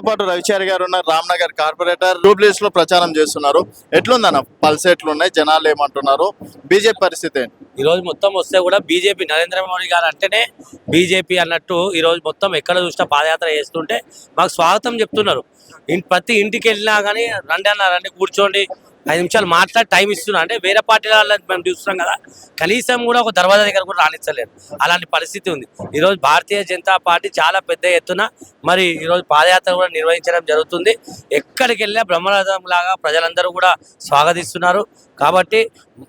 మనతో పాటు రవిచారి గారు ఉన్నారు రామ్నగర్ కార్పొరేటర్. డూబ్లీస్లో ప్రచారం చేస్తున్నారు. ఎట్లుందన్న పల్స్ ఎట్లున్నాయి జనాలు ఏమంటున్నారు? బీజేపీ పరిస్థితి ఈ రోజు మొత్తం వస్తే కూడా బీజేపీ నరేంద్ర మోడీ గారు అంటేనే బీజేపీ అన్నట్టు ఈ రోజు మొత్తం ఎక్కడ చూసినా పాదయాత్ర చేస్తుంటే మాకు స్వాగతం చెప్తున్నారు. ప్రతి ఇంటికి వెళ్ళినా కానీ రండి అన్న రండి కూర్చోండి. ఐదు నిమిషాలు మాట్లాడి టైం ఇస్తున్నారు అంటే వేరే పార్టీల వాళ్ళని మేము చూస్తున్నాం కదా కనీసం కూడా ఒక దర్వాజా దగ్గర కూడా రాణించలేరు అలాంటి పరిస్థితి ఉంది. ఈ రోజు భారతీయ జనతా పార్టీ చాలా పెద్ద ఎత్తున మరి ఈ రోజు పాదయాత్ర కూడా నిర్వహించడం జరుగుతుంది. ఎక్కడికి వెళ్ళినా బ్రహ్మరథం లాగా ప్రజలందరూ కూడా స్వాగతిస్తున్నారు. కాబట్టి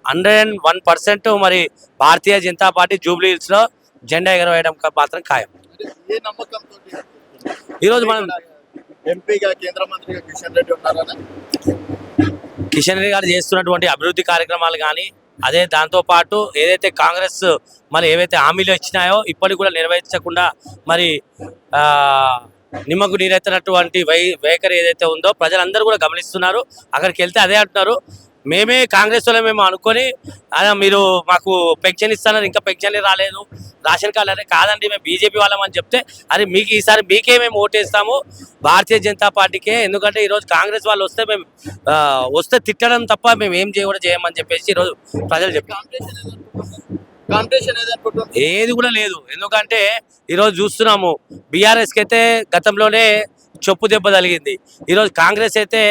హండ్రెడ్ అండ్ వన్ పర్సెంట్ మరి భారతీయ జనతా పార్టీ జూబ్లీ హిల్స్లో జెండా ఎగరవేయడం మాత్రం ఖాయం. ఏ నమ్మకంతో ఈ రోజు మనం ఎంపీగా కేంద్ర మంత్రిగా కిషన్ రెడ్డి ఉన్నారని? కిషన్ రెడ్డి గారు చేస్తున్నటువంటి అభివృద్ధి కార్యక్రమాలు కానీ అదే దాంతో పాటు ఏదైతే కాంగ్రెస్ మరి ఏవైతే హామీలు ఇచ్చినాయో ఇప్పటికి కూడా నెరవేర్చకుండా మరి ఆ, నిమ్మకు నీరెత్తినటువంటి వై వైఖరి ఏదైతే ఉందో ప్రజలందరూ కూడా గమనిస్తున్నారు. అక్కడికి వెళ్తే అదే అంటున్నారు. మేమే కాంగ్రెస్ వాళ్ళు మేము అనుకొని "అలా మీరు మాకు పెన్షన్ ఇస్తానని ఇంకా పెన్షన్ రాలేదు రేషన్ కార్డు అదే కాదండి మేము బీజేపీ వాళ్ళమని చెప్తే అరే మీకు ఈసారి మీకే మేము ఓటేస్తాము భారతీయ జనతా పార్టీకే ఎందుకంటే ఈరోజు కాంగ్రెస్ వాళ్ళు వస్తే మేము వస్తే తిట్టడం తప్ప మేము ఏం చేయ కూడా చేయమని చెప్పేసి ఈరోజు ప్రజలు చెప్పారు. కాంపిటీషన్ ఏది కూడా లేదు ఎందుకంటే ఈరోజు చూస్తున్నాము బీఆర్ఎస్కి అయితే గతంలోనే చెప్పు దెబ్బ తగిలింది ఈరోజు కాంగ్రెస్ అయితే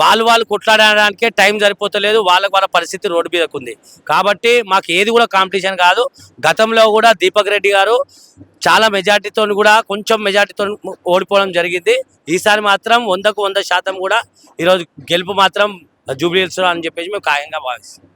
వాళ్ళు వాళ్ళు కొట్లాడడానికే టైం సరిపోతలేదు వాళ్ళకి వాళ్ళ పరిస్థితి రోడ్డు మీదకు ఉంది కాబట్టి మాకు ఏది కూడా కాంపిటీషన్ కాదు. గతంలో కూడా దీపక్ రెడ్డి గారు చాలా మెజార్టీతో కూడా కొంచెం మెజార్టీతో ఓడిపోవడం జరిగింది. ఈసారి మాత్రం వందకు వంద శాతం కూడా ఈరోజు గెలుపు మాత్రం జూబ్లీ అని చెప్పేసి మేము ఖాయంగా భావిస్తాం